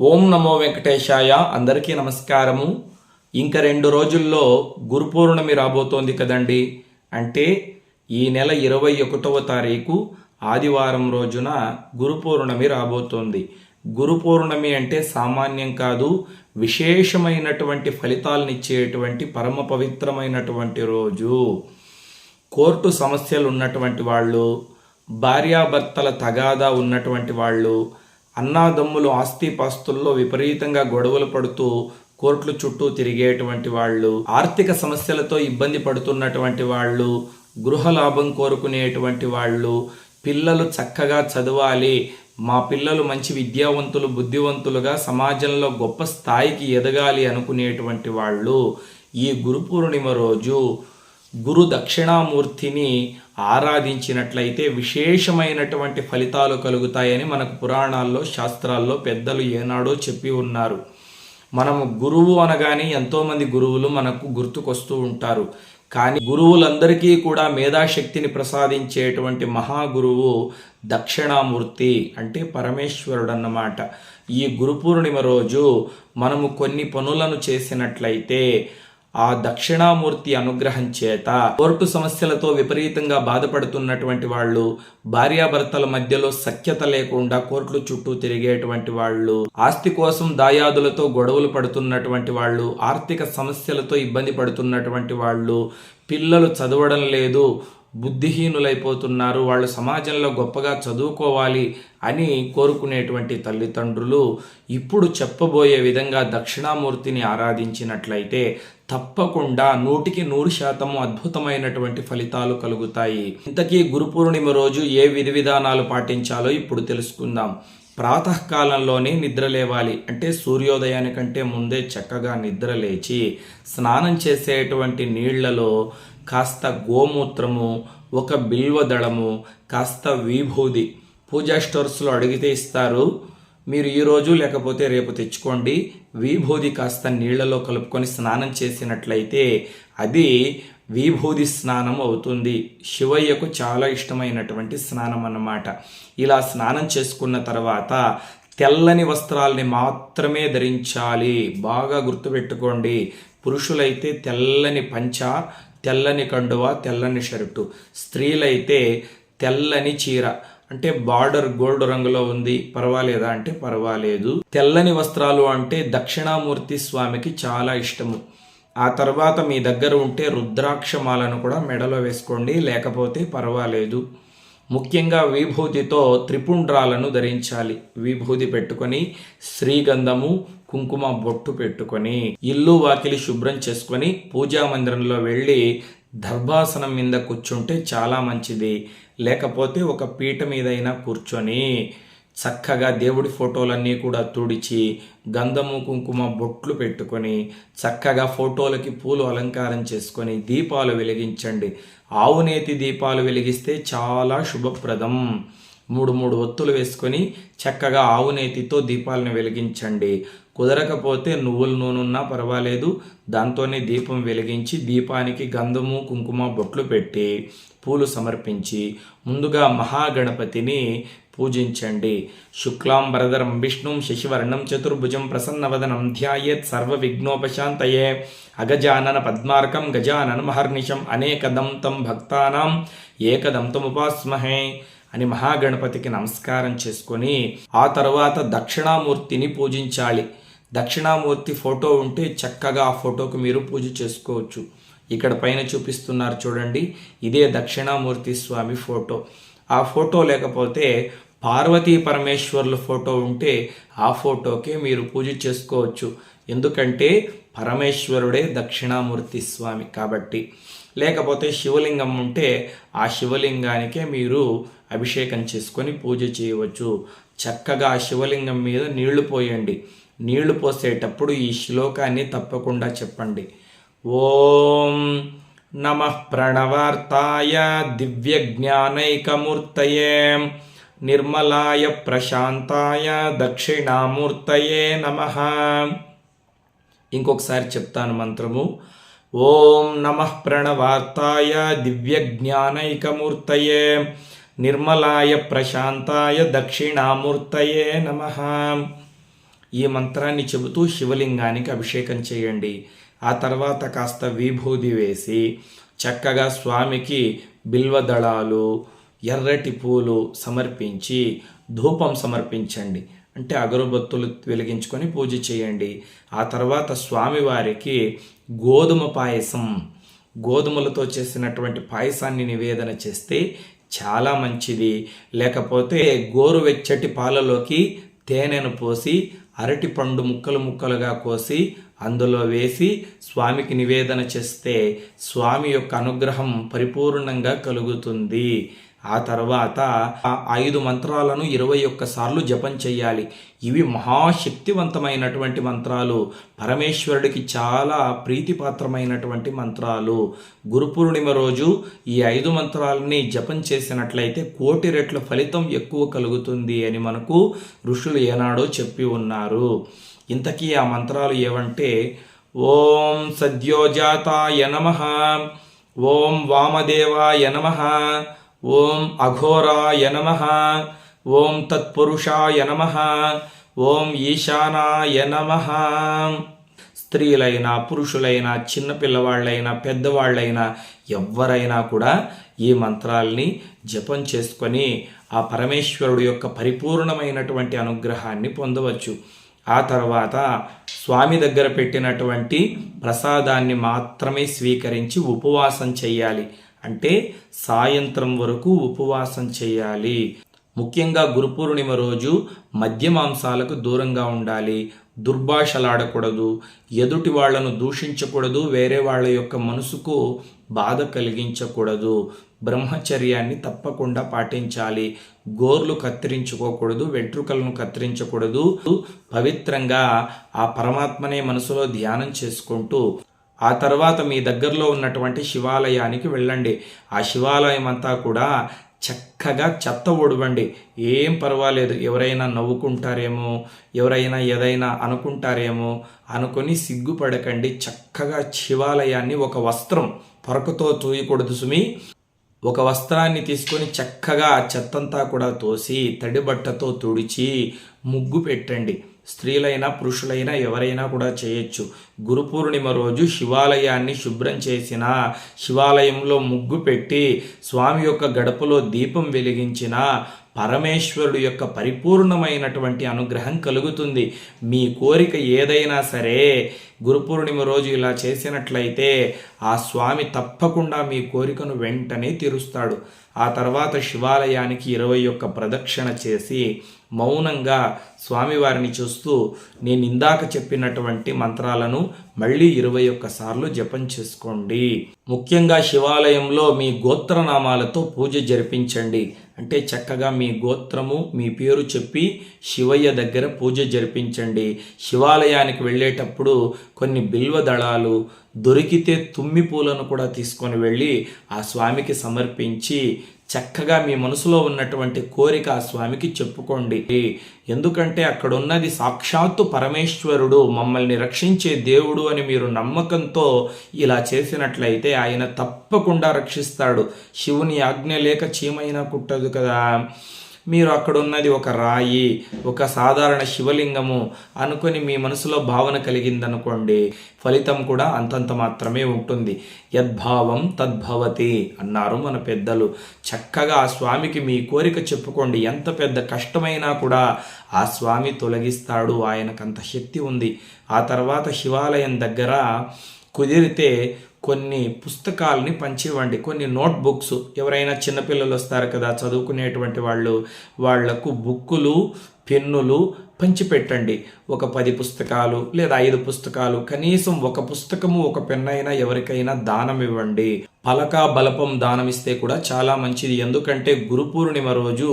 ఓం నమో వెంకటేశాయ. అందరికీ నమస్కారము. ఇంకా రెండు రోజుల్లో గురు పౌర్ణమి రాబోతోంది కదండి. అంటే ఈ నెల ఇరవై ఒకటవ తారీఖు ఆదివారం రోజున గురు పౌర్ణమి రాబోతోంది. గురు పౌర్ణమి అంటే సామాన్యం కాదు విశేషమైనటువంటి ఫలితాలనిచ్చేటువంటి పరమ పవిత్రమైనటువంటి రోజు. కోర్టు సమస్యలు ఉన్నటువంటి వాళ్ళు భార్యాభర్తల తగాదా ఉన్నటువంటి వాళ్ళు అన్నాదమ్ములు ఆస్తిపాస్తుల్లో విపరీతంగా గొడవలు పడుతూ కోర్టుల చుట్టూ తిరిగేటువంటి వాళ్ళు ఆర్థిక సమస్యలతో ఇబ్బంది పడుతున్నటువంటి వాళ్ళు గృహ లాభం కోరుకునేటువంటి వాళ్ళు పిల్లలు చక్కగా చదవాలి మా పిల్లలు మంచి విద్యావంతులు బుద్ధివంతులుగా సమాజంలో గొప్ప స్థాయికి ఎదగాలి అనుకునేటువంటి వాళ్ళు ఈ గురు పూర్ణిమ రోజు గురు దక్షిణామూర్తిని ఆరాధించినట్లయితే విశేషమైనటువంటి ఫలితాలు కలుగుతాయని మనకు పురాణాల్లో శాస్త్రాల్లో పెద్దలు ఏనాడో చెప్పి ఉన్నారు. మనము గురువు అనగానే ఎంతోమంది గురువులు మనకు గుర్తుకొస్తూ ఉంటారు. కానీ గురువులందరికీ కూడా మేధాశక్తిని ప్రసాదించేటువంటి మహాగురువు దక్షిణామూర్తి అంటే పరమేశ్వరుడు అన్నమాట ఈ గురు పూర్ణిమ రోజు మనము కొన్ని పనులను చేసినట్లయితే ఆ దక్షిణామూర్తి అనుగ్రహం చేత కోర్టు సమస్యలతో విపరీతంగా బాధపడుతున్నటువంటి వాళ్ళు భార్యాభర్తల మధ్యలో సఖ్యత లేకుండా కోర్టుల చుట్టూ తిరిగేటువంటి వాళ్ళు ఆస్తి కోసం దాయాదులతో గొడవలు పడుతున్నటువంటి వాళ్ళు ఆర్థిక సమస్యలతో ఇబ్బంది పడుతున్నటువంటి వాళ్ళు పిల్లలు చదవడం లేదు బుద్ధిహీనులైపోతున్నారు. వాళ్ళు సమాజంలో గొప్పగా చదువుకోవాలి అని కోరుకునేటువంటి తల్లిదండ్రులు ఇప్పుడు చెప్పబోయే విధంగా దక్షిణామూర్తిని ఆరాధించినట్లయితే తప్పకుండా నూటికి నూరు శాతము అద్భుతమైనటువంటి ఫలితాలు కలుగుతాయి. ఇంతకీ గురు పూర్ణిమ రోజు ఏ విధి విధానాలు పాటించాలో ఇప్పుడు తెలుసుకుందాం. ప్రాతకాలంలోనే నిద్ర లేవాలి. అంటే సూర్యోదయానికంటే ముందే చక్కగా నిద్ర లేచి స్నానం చేసేటువంటి నీళ్ళలో కాస్త గోమూత్రము ఒక బిల్వదళము కాస్త విభూది పూజా స్టోర్స్లో అడిగితే ఇస్తారు. మీరు ఈరోజు లేకపోతే రేపు తెచ్చుకోండి. విభూది కాస్త నీళ్ళలో కలుపుకొని స్నానం చేసినట్లయితే అది విభూది స్నానం అవుతుంది. శివయ్యకు చాలా ఇష్టమైనటువంటి స్నానం అన్నమాట. ఇలా స్నానం చేసుకున్న తర్వాత తెల్లని వస్త్రాల్ని మాత్రమే ధరించాలి. బాగా గుర్తుపెట్టుకోండి. పురుషులైతే తెల్లని పంచ తెల్లని కండువ తెల్లని షర్టు. స్త్రీలైతే తెల్లని చీర. అంటే బార్డర్ గోల్డ్ రంగులో ఉంది పర్వాలేదా అంటే పర్వాలేదు. తెల్లని వస్త్రాలు అంటే దక్షిణామూర్తి స్వామికి చాలా ఇష్టము. ఆ తర్వాత మీ దగ్గర ఉంటే రుద్రాక్షమాలను కూడా మెడలో వేసుకోండి లేకపోతే పర్వాలేదు. ముఖ్యంగా విభూతితో త్రిపుండ్రాలను ధరించాలి. విభూతి పెట్టుకొని శ్రీగంధము కుంకుమ బొట్టు పెట్టుకొని ఇల్లు వాకిలి శుభ్రం చేసుకొని పూజా మందిరంలో వెళ్ళి దర్భాసనం మీద కూర్చుంటే చాలా మంచిది. లేకపోతే ఒక పీట మీదైనా కూర్చొని చక్కగా దేవుడి ఫోటోలన్నీ కూడా తుడిచి గంధము కుంకుమ బొట్లు పెట్టుకొని చక్కగా ఫోటోలకి పూలు అలంకారం చేసుకొని దీపాలు వెలిగించండి. ఆవునేతి దీపాలు వెలిగిస్తే చాలా శుభప్రదం. మూడు మూడు ఒత్తులు వేసుకొని చక్కగా ఆవునేతితో దీపాలను వెలిగించండి. కుదరకపోతే నువ్వుల నూనె పర్వాలేదు. దాంతోనే దీపం వెలిగించి దీపానికి గంధము కుంకుమ బొట్లు పెట్టి పూలు సమర్పించి ముందుగా మహాగణపతిని పూజించండి. శుక్లాంబరధరం విష్ణుం శశివర్ణం చతుర్భుజం ప్రసన్నవదనం ధ్యాయేత్ సర్వ విఘ్నోపశాంతయే అగజానన పద్మార్కం గజానన మహర్నిశం అనేకదం తం భక్తానాం ఏకదంతముపాస్మహే అని మహాగణపతికి నమస్కారం చేసుకొని ఆ తర్వాత దక్షిణామూర్తిని పూజించాలి. దక్షిణామూర్తి ఫోటో ఉంటే చక్కగా ఆ ఫోటోకు మీరు పూజ చేసుకోవచ్చు. ఇక్కడ పైన చూపిస్తున్నారు చూడండి ఇదే దక్షిణామూర్తి స్వామి ఫోటో. ఆ ఫోటో లేకపోతే పార్వతీ పరమేశ్వర్ల ఫోటో ఉంటే ఆ ఫోటోకే మీరు పూజ చేసుకోవచ్చు. ఎందుకంటే పరమేశ్వరుడే దక్షిణామూర్తి స్వామి కాబట్టి. లేకపోతే శివలింగం ఉంటే ఆ శివలింగానికే మీరు అభిషేకం చేసుకొని పూజ చేయవచ్చు. చక్కగా ఆ శివలింగం మీద నీళ్ళు పోయండి. నీళ్ళు పోసేటప్పుడు ఈ శ్లోకాన్ని తప్పకుండా చెప్పండి. ఓం నమ ప్రణవార్తాయ దివ్యజ్ఞానైకమూర్తయే నిర్మలాయ ప్రశాంతాయ దక్షిణామూర్తయే నమ. ఇంకొకసారి చెప్తాను మంత్రము. ఓం నమ ప్రణవార్తాయ దివ్యజ్ఞానైకమూర్తయే నిర్మలాయ ప్రశాంతాయ దక్షిణామూర్తయే నమ. ఈ మంత్రాన్ని చెబుతూ శివలింగానికి అభిషేకం చేయండి. ఆ తర్వాత కాస్త విభూది వేసి చక్కగా స్వామికి బిల్వదళాలు ఎర్రటి పూలు సమర్పించి ధూపం సమర్పించండి. అంటే అగరబత్తులు వెలిగించుకొని పూజ చేయండి. ఆ తర్వాత స్వామివారికి గోధుమ పాయసం గోధుమలతో చేసినటువంటి పాయసాన్ని నివేదన చేస్తే చాలా మంచిది. లేకపోతే గోరువెచ్చటి పాలలోకి తేనెను పోసి అరటి పండు ముక్కలు ముక్కలుగా కోసి అందులో వేసి స్వామికి నివేదన చేస్తే స్వామి యొక్క అనుగ్రహం పరిపూర్ణంగా కలుగుతుంది. ఆ తర్వాత ఐదు మంత్రాలను ఇరవై ఒక్క సార్లు జపం చేయాలి ఇవి మహాశక్తివంతమైనటువంటి మంత్రాలు. పరమేశ్వరుడికి చాలా ప్రీతిపాత్రమైనటువంటి మంత్రాలు. గురు పూర్ణిమ రోజు ఈ ఐదు మంత్రాలని జపం చేసినట్లయితే కోటి రెట్ల ఫలితం ఎక్కువ కలుగుతుంది అని మనకు ఋషులు ఏనాడో చెప్పి ఉన్నారు. ఇంతకీ ఆ మంత్రాలు ఏవంటే ఓం సద్యోజాతాయ నమ ఓం వామదేవాయ నమ ఓం అఘోరాయ నమ ఓం తత్పురుషాయ నమ ఓం ఈశానాయ నమ. స్త్రీలైనా పురుషులైనా చిన్నపిల్లవాళ్ళైనా పెద్దవాళ్ళైనా ఎవ్వరైనా కూడా ఈ మంత్రాల్ని జపం చేసుకొని ఆ పరమేశ్వరుడు యొక్క పరిపూర్ణమైనటువంటి అనుగ్రహాన్ని పొందవచ్చు. ఆ తర్వాత స్వామి దగ్గర పెట్టినటువంటి ప్రసాదాన్ని మాత్రమే స్వీకరించి ఉపవాసం చేయాలి అంటే సాయంత్రం వరకు ఉపవాసం చేయాలి. ముఖ్యంగా గురు పూర్ణిమ రోజు మద్యమాంసాలకు దూరంగా ఉండాలి. దుర్భాషలాడకూడదు. ఎదుటి వాళ్ళను దూషించకూడదు. వేరే వాళ్ళ యొక్క మనసుకు బాధ కలిగించకూడదు. బ్రహ్మచర్యాన్ని తప్పకుండా పాటించాలి. గోర్లు కత్తిరించుకోకూడదు. వెంట్రుకలను కత్తిరించకూడదు. పవిత్రంగా ఆ పరమాత్మనే మనసులో ధ్యానం చేసుకుంటూ ఆ తర్వాత మీ దగ్గరలో ఉన్నటువంటి శివాలయానికి వెళ్ళండి. ఆ శివాలయం అంతా కూడా చక్కగా చెత్త ఒడవండి. ఏం పర్వాలేదు. ఎవరైనా నవ్వుకుంటారేమో ఎవరైనా ఏదైనా అనుకుంటారేమో అనుకొని సిగ్గుపడకండి. చక్కగా శివాలయాన్ని ఒక వస్త్రం పొరకతో తూయకూడదు సుమి. ఒక వస్త్రాన్ని తీసుకొని చక్కగా చెత్తంతా కూడా తోసి తడి బట్టతో తుడిచి ముగ్గు పెట్టండి. స్త్రీలైనా పురుషులైనా ఎవరైనా కూడా చేయొచ్చు. గురు పూర్ణిమ రోజు శివాలయాన్ని శుభ్రం చేసిన శివాలయంలో ముగ్గు పెట్టి స్వామి యొక్క గడపలో దీపం వెలిగించిన పరమేశ్వరుడు యొక్క పరిపూర్ణమైనటువంటి అనుగ్రహం కలుగుతుంది. మీ కోరిక ఏదైనా సరే గురు పూర్ణిమ రోజు ఇలా చేసినట్లయితే ఆ స్వామి తప్పకుండా మీ కోరికను వెంటనే తీరుస్తాడు. ఆ తర్వాత శివాలయానికి ఇరవై ఒక్క ప్రదక్షిణ చేసి మౌనంగా స్వామివారిని చూస్తూ నేను ఇందాక చెప్పినటువంటి మంత్రాలను మళ్ళీ ఇరవై ఒక్కసార్లు జపం చేసుకోండి. ముఖ్యంగా శివాలయంలో మీ గోత్రనామాలతో పూజ జరిపించండి. అంటే చక్కగా మీ గోత్రము మీ పేరు చెప్పి శివయ్య దగ్గర పూజ జరిపించండి. శివాలయానికి వెళ్ళేటప్పుడు కొన్ని బిల్వ దళాలు దొరికితే తుమ్మి పూలను కూడా తీసుకొని వెళ్ళి ఆ స్వామికి సమర్పించి చక్కగా మీ మనసులో ఉన్నటువంటి కోరిక ఆ స్వామికి చెప్పుకోండి. ఎందుకంటే అక్కడ ఉన్నది సాక్షాత్తు పరమేశ్వరుడు మమ్మల్ని రక్షించే దేవుడు అని మీరు నమ్మకంతో ఇలా చేసినట్లయితే ఆయన తప్పకుండా రక్షిస్తాడు. శివుని ఆజ్ఞ లేక చీమైనా కుట్టదు కదా. మీరు అక్కడ ఉన్నది ఒక రాయి ఒక సాధారణ శివలింగము అనుకొని మీ మనసులో భావన కలిగిందనుకోండి ఫలితం కూడా అంతంత మాత్రమే ఉంటుంది. యద్భావం తద్భవతి అన్నారు మన పెద్దలు. చక్కగా ఆ స్వామికి మీ కోరిక చెప్పుకోండి. ఎంత పెద్ద కష్టమైనా కూడా ఆ స్వామి తొలగిస్తాడు ఆయనకంత శక్తి ఉంది. ఆ తర్వాత శివాలయం దగ్గర కుదిరితే కొన్ని పుస్తకాలని పంచివ్వండి కొన్ని నోట్ బుక్స్ ఎవరైనా చిన్నపిల్లలు వస్తారు కదా చదువుకునేటువంటి వాళ్ళు వాళ్ళకు బుక్కులు పెన్నులు పంచిపెట్టండి. ఒక పది పుస్తకాలు లేదా ఐదు పుస్తకాలు కనీసం ఒక పుస్తకము ఒక పెన్నైనా ఎవరికైనా దానం ఇవ్వండి. పలక బలపం దానం ఇస్తే కూడా చాలా మంచిది. ఎందుకంటే గురు పూర్ణిమ రోజు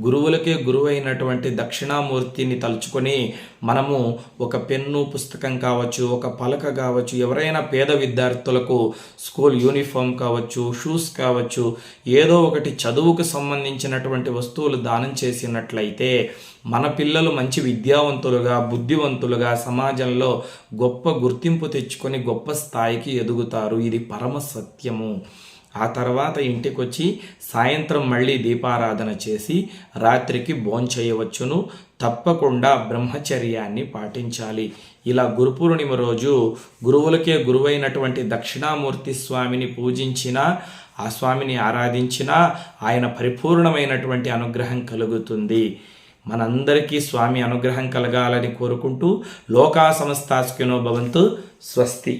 గురువులకే గురువైనటువంటి దక్షిణామూర్తిని తలుచుకొని మనము ఒక పెన్ను పుస్తకం కావచ్చు ఒక పలక కావచ్చు ఎవరైనా పేద విద్యార్థులకు స్కూల్ యూనిఫామ్ కావచ్చు షూస్ కావచ్చు ఏదో ఒకటి చదువుకు సంబంధించినటువంటి వస్తువులు దానం చేసినట్లయితే మన పిల్లలు మంచి విద్యావంతులుగా బుద్ధివంతులుగా సమాజంలో గొప్ప గుర్తింపు తెచ్చుకొని గొప్ప స్థాయికి ఎదుగుతారు. ఇది పరమ సత్యము. ఆ తర్వాత ఇంటికి వచ్చి సాయంత్రం మళ్ళీ దీపారాధన చేసి రాత్రికి భోంచేయవచ్చును. తప్పకుండా బ్రహ్మచర్యాన్ని పాటించాలి. ఇలా గురు పూర్ణిమ రోజు గురువులకే గురువైనటువంటి దక్షిణామూర్తి స్వామిని పూజించిన ఆ స్వామిని ఆరాధించినా ఆయన పరిపూర్ణమైనటువంటి అనుగ్రహం కలుగుతుంది. మనందరికీ స్వామి అనుగ్రహం కలగాలని కోరుకుంటూ లోకా సమస్తాస్కినో భవంతు స్వస్తి.